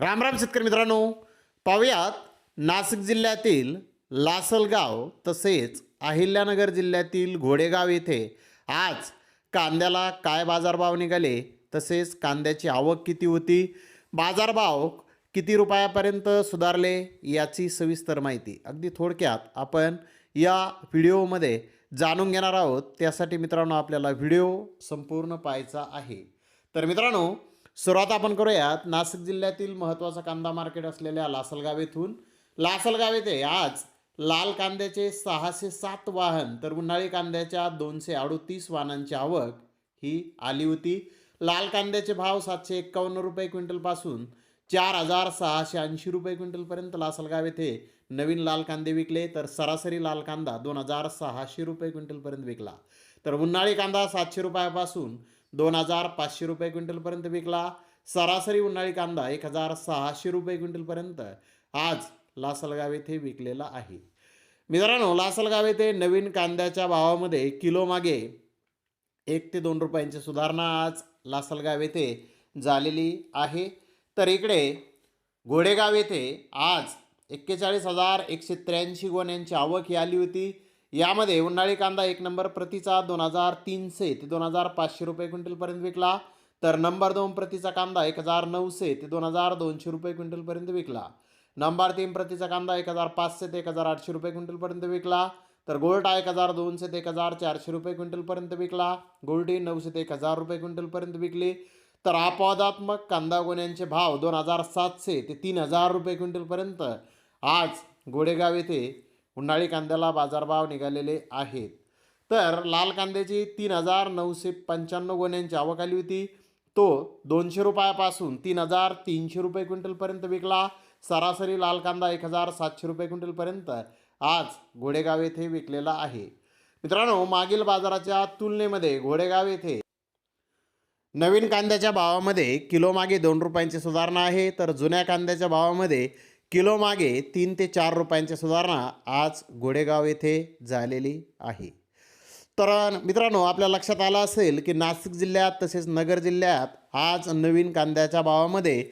राम राम शेतकरी मित्रांनो. पाहुयात नाशिक जिल्ह्यातील लासलगाव तसेच अहिल्यानगर जिल्ह्यातील घोडेगाव येथे आज कांद्याला काय बाजारभाव निघाले? तसेच कांद्याची आवक किती होती? बाजारभाव किती रुपयापर्यंत सुधारले? याची सविस्तर माहिती अगदी थोडक्यात आपण या व्हिडिओमध्ये जाणून घेणार आहोत. त्यासाठी मित्रांनो आपल्याला व्हिडिओ संपूर्ण पाहायचा आहे. तर मित्रांनो सुरुवात आपण करूयात. नाशिक जिल्ह्यातील महत्त्वाचा कांदा मार्केट असलेल्या लासलगाव येथून. लासलगाव येथे आज लाल कांद्याचे सहाशे सात वाहन तर उन्हाळी कांद्याच्या दोनशे अडोतीस वाहनांची आवक ही आली होती. लाल कांद्याचे भाव सातशे एक्कावन्न रुपये क्विंटलपासून चार हजार सहाशे ऐंशी रुपये क्विंटलपर्यंत लासलगाव येथे नवीन लाल कांदे विकले तर सरासरी लाल कांदा दोन हजार सहाशे रुपये क्विंटलपर्यंत विकला. तर उन्हाळी कांदा सातशे रुपयापासून दोन हजार पाचशे रुपये क्विंटलपर्यंत विकला. सरासरी उन्हाळी कांदा एक हजार सहाशे रुपये क्विंटलपर्यंत आज लासलगाव येथे विकलेला आहे. मित्रांनो लासलगाव येथे नवीन कांद्याच्या भावामध्ये किलो मागे एक ते दोन रुपयांची सुधारणा आज लासलगाव येथे झालेली आहे. तर इकडे घोडेगाव येथे आज एक्केचाळीस हजार एकशे त्र्याऐंशी गोण्यांची आवक ही आली होती. यामध्ये उन्हाळी कांदा एक नंबर प्रतीचा दोन हजार तीनशे ते दोन हजार पाचशे रुपये क्विंटलपर्यंत विकला. तर नंबर दोन प्रतीचा कांदा एक हजार नऊशे ते दोन हजार दोनशे रुपये क्विंटलपर्यंत विकला. नंबर तीन प्रतीचा कांदा एक हजार पाचशे ते एक हजार आठशे रुपये क्विंटलपर्यंत विकला. तर गोल्टा एक हजार दोनशे ते एक हजार चारशे रुपये क्विंटलपर्यंत विकला. गोल्डी नऊशे ते एक हजार रुपये क्विंटलपर्यंत विकली. तर अपवादात्मक कांदा गोण्यांचे भाव दोन हजार सातशे ते तीन हजार रुपये क्विंटलपर्यंत. आज गोडेगाव येथे उन्हाळी कांद्याला बाजारभाव निघालेले आहेत. तर लाल कांद्याची तीन हजार नऊशे पंच्याण्णव गोण्यांची आवक आली होती. तो दोनशे रुपयापासून तीन हजार तीनशे रुपये क्विंटलपर्यंत विकला. सरासरी लाल कांदा एक हजार सातशे रुपये क्विंटलपर्यंत आज घोडेगाव येथे विकलेला आहे. मित्रांनो मागील बाजाराच्या तुलनेमध्ये घोडेगाव येथे नवीन कांद्याच्या भावामध्ये किलोमागे दोन रुपयांची सुधारणा आहे. तर जुन्या कांद्याच्या भावामध्ये किलो मागे तीन ते चार रुपयांची सुधारणा आज घोडेगाव येथे झालेली आहे. तर मित्रांनो आपल्या लक्षात आलं असेल की नाशिक जिल्ह्यात तसेच नगर जिल्ह्यात आज नवीन कांद्याच्या भावामध्ये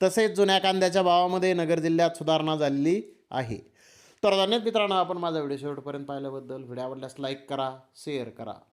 तसेच जुन्या कांद्याच्या भावामध्ये नगर जिल्ह्यात सुधारणा झालेली आहे. तर धन्यवाद मित्रांनो आपण माझा व्हिडिओ शेवटपर्यंत पाहिल्याबद्दल. व्हिडिओ आवडल्यास लाईक करा शेअर करा.